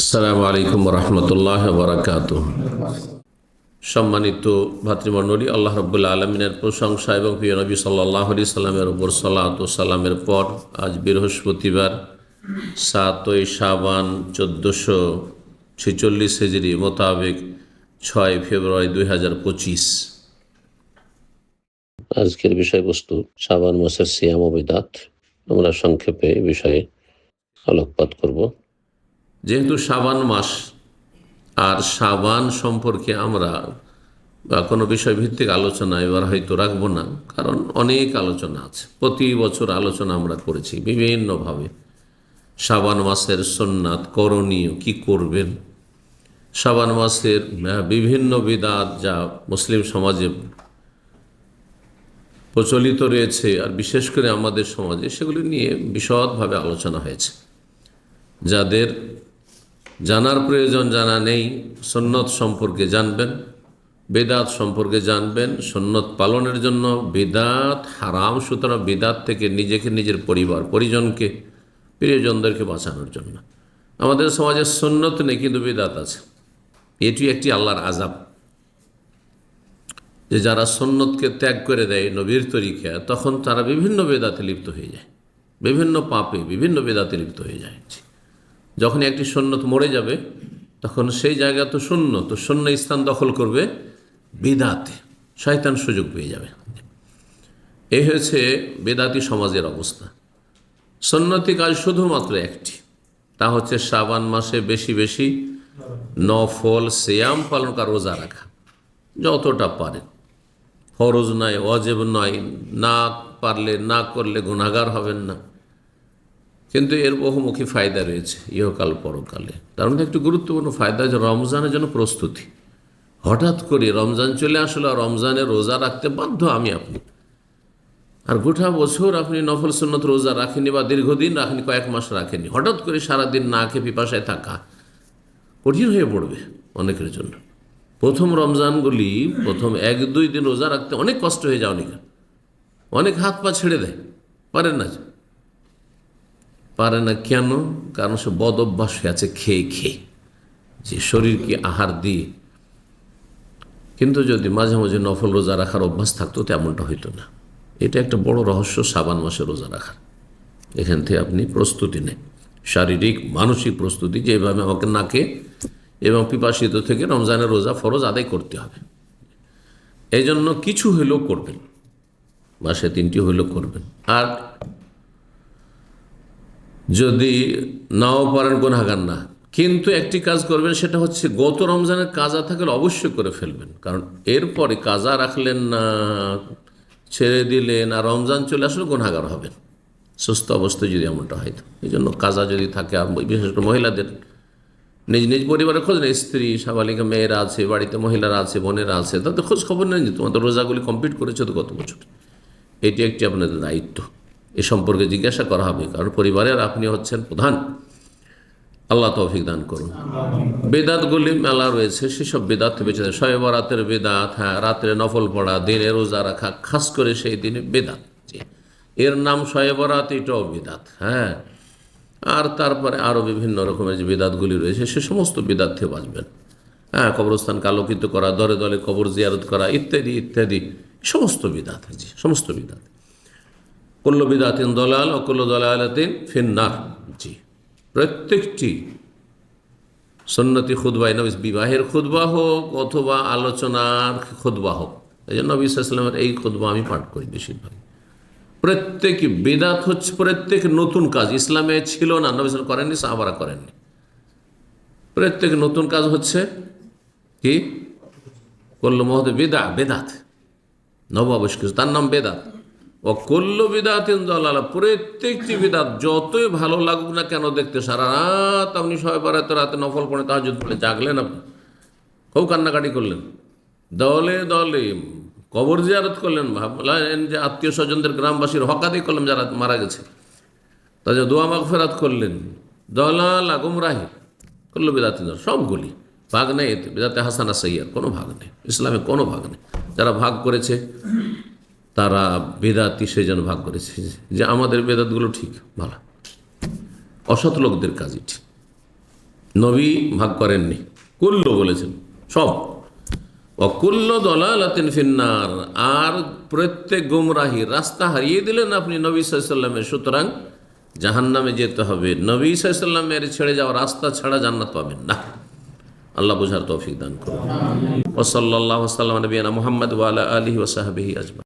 আসসালামু আলাইকুম রহমতুল্লাহ বারাকাত সম্মানিত ভাতৃমণ্ডলী, আল্লাহ রব্বুল্লা আলমিনের প্রশংসা এবং প্রিয় নবী সাল্লাহ আলি সাল্লামের উপর সালাত পর আজ বৃহস্পতিবার, সাতই সাবান চোদ্দোশো ছেচল্লিশ হেজরি মোতাবেক ছয় ফেব্রুয়ারি দুই হাজার পঁচিশ। আজকের বিষয়বস্তু সাবান মাসের সিয়াম অবিদাত আমরা সংক্ষেপে এই বিষয়ে আলোকপাত করব। যেহেতু সাবান মাস, আর সাবান সম্পর্কে আমরা বা কোনো বিষয় ভিত্তিক আলোচনা এবার হয়তো রাখব না, কারণ অনেক আলোচনা আছে। প্রতি বছর আলোচনা আমরা করেছি বিভিন্নভাবে। সাবান মাসের সোননাথ করণীয় কি করবেন? সাবান মাসের বিভিন্ন বিদাত যা মুসলিম সমাজে প্রচলিত রয়েছে, আর বিশেষ করে আমাদের সমাজে সেগুলি নিয়ে বিশদভাবে আলোচনা হয়েছে। যাদের জানার প্রয়োজন জানা নেই সন্ন্যত সম্পর্কে জানবেন, বেদাত সম্পর্কে জানবেন সন্ন্যত পালনের জন্য বেদাত হারাম, সুতরাং বেদাত থেকে নিজেকে নিজের পরিবার, পরিজনকে, প্রিয়জনদেরকে বাঁচানোর জন্য। আমাদের সমাজে সন্ন্যত নেই, কিন্তু বেদাত আছে। এটি একটি আল্লাহর আজাব যে যারা সন্ন্যতকে ত্যাগ করে দেয়, নবীর তরিকা, তখন তারা বিভিন্ন বেদাতে লিপ্ত হয়ে যায়। বিভিন্ন পাপে বিভিন্ন বেদাতে লিপ্ত হয়ে যায়। যখন একটি সন্ন্যত মরে যাবে, তখন সেই জায়গা তো শূন্য তো শূন্য স্থান দখল করবে বেদাতে। শয়তান সুযোগ পেয়ে যাবে। এই হয়েছে বেদাতি সমাজের অবস্থা। সন্ন্যতি কাজ শুধুমাত্র একটি, তা হচ্ছে শ্রাবান মাসে বেশি বেশি নফল সেয়াম পালন করা, রোজা রাখা, যতটা পারেন। ফরজ নয় অজেব নয়, না পারলে না করলে গুণাগার হবেন না। কিন্তু এর বহুমুখী ফায়দা রয়েছে, ইহকাল পরকালে। তার মধ্যে একটি গুরুত্বপূর্ণ ফায়দা যে রমজানের জন্য প্রস্তুতি। হঠাৎ করে রমজান চলে আসলে আর রমজানে রোজা রাখতে বাধ্য আমি আপনি। আর গোটা বছর আপনি নফল সুন্নত রোজা রাখেনি বা দীর্ঘদিন রাখেনি কয়েক মাস রাখেনি হঠাৎ করে সারাদিন না খেয়ে পিপাসায় থাকা কঠিন হয়ে পড়বে অনেকের জন্য। প্রথম রমজানগুলি, প্রথম এক দুই দিন রোজা রাখতে অনেক কষ্ট হয়ে যায় অনেকের অনেক হাত পা ছেড়ে দেয়। পারেন না পারে না কেন? কারণ সে বদ অভ্যাস হয়ে আছে খেয়ে খেয়ে। যে শরীরকে আহার দিয়ে। কিন্তু যদি মাঝে মাঝে নফল রোজা রাখার অভ্যাস থাকতো, তেমনটা হইতো না। এটা একটা বড় রহস্য, সাবান মাসে রোজা রাখার। এখান থেকে আপনি প্রস্তুতি নেন। শারীরিক, মানসিক প্রস্তুতি, যে এভাবে আমাকে নাকে এবং পিপাসিত থেকে রমজানের রোজা ফরজ আদায় করতে হবে। এই জন্য কিছু হইলেও করবেন। মাসে তিনটি হইলেও করবেন। আর যদি নাও পারেন গুণাগার না। কিন্তু একটি কাজ করবেন, সেটা হচ্ছে গত রমজানের কাজা থাকলে অবশ্যই করে ফেলবেন। কারণ এরপরে কাজা রাখলেন না, ছেড়ে দিলেন, আর রমজান চলে আসলে গুণাগার হবেন। সুস্থ অবস্থায় যদি এমনটা হয়। এই জন্য কাজা যদি থাকে বিশেষ করে মহিলাদের, নিজ নিজ পরিবারে খোঁজ নেই স্ত্রী সাবালিকা মেয়েরা আছে, বাড়িতে মহিলারা আছে, বোনেরা আছে, তাদের খোঁজ খবর নেই যে তোমাদের রোজাগুলি কমপ্লিট করেছ তো গত বছর। এটি একটি আপনাদের দায়িত্ব। এ সম্পর্কে জিজ্ঞাসা করা হবে কারণ পরিবারের আপনি হচ্ছেন প্রধান। আল্লাহ তৌফিক দান করুন। বেদাতগুলি মেলা রয়েছে সেসব বেদাত বেঁচে দেয় শয়ে বরাতের বেদাত হ্যাঁ রাত্রে নফল পড়া দিনে রোজা রাখা খাস করে সেই দিনে বেদাত। এর নাম শয়ে বরাত এটাও বেদাত হ্যাঁ। আর তারপরে আরও বিভিন্ন রকমের যে বেদাতগুলি রয়েছে সে সমস্ত বেদাত থেকে বাঁচবেন। হ্যাঁ কবরস্থানকে আলোকিত করা দলে দলে কবর জিয়ারত করা ইত্যাদি ইত্যাদি সমস্ত বিদাত জি সমস্ত বিদাত। কল্ল বিদাতিন দলাল অকল্ল দলালাতিন ফিন্নার। জি। প্রত্যেকটি সন্নতি খুদবাই নবী বিবাহের খুদবা হোক অথবা আলোচনার খুদবা হোক, এই জন্য নবী ইসলামের এই খুদবা আমি পাঠ করি বেশিরভাগ। প্রত্যেক বেদাত হচ্ছে প্রত্যেক নতুন কাজ, ইসলামে ছিল না, নবী সাল্লাম করেননি, সাহাবারা করেননি। প্রত্যেক নতুন কাজ হচ্ছে কি? করল মহদ বেদা বেদাত। নব আবিষ্কৃত তার নাম বেদাত। ও কল্ল বিদাতিন দলালা, প্রত্যেকটি বিদাত যতই ভালো লাগুক না কেন দেখতে সারা রাত আপনি সবাই বারাতে রাতে নফল পড়ে তাহাজুদ পড়ে, জাগলেন আপনি। খুব কান্নাকাটি করলেন। দলে দলে কবর জিয়ারত করলেন, ভাবলেন যে আত্মীয় স্বজনদের গ্রামবাসীর হকাদি করলেন যারা মারা গেছে। তাদের দোয়া মাগ ফেরাত করলেন। দলালা গুমরাহি করল বিদাতিন সবগুলি ভাগ নেই এতে। বিদাতে হাসানা সৈয়ার কোনো ভাগ নেই। ইসলামে কোনো ভাগ নেই। যারা ভাগ করেছে তারা বেদাতি সে যেন ভাগ করেছে। যে আমাদের বেদাতগুলো ঠিক, ভালো। অসৎ লোকদের কাজই ঠিক। নবী ভাগ করেননি। কুল্ল বলেছেন, সব। অকুল্ল দলালাতিন ফিন্নার, আর প্রত্যেক গুমরাহি রাস্তা হারিয়ে দিলেন আপনি নবী সাল্লামের সুতরাং জাহান্নামে যেতে হবে। নবী সাল্লামের ছেড়ে যাওয়া রাস্তা ছাড়া জান্নাত পাবেন না। আল্লাহ বুঝার তৌফিক দান করুন। ওসল্লাহ সাল্লাম নবীনা মোহাম্মদ ওয়ালা আলহি ওসাহাবিহি আজমা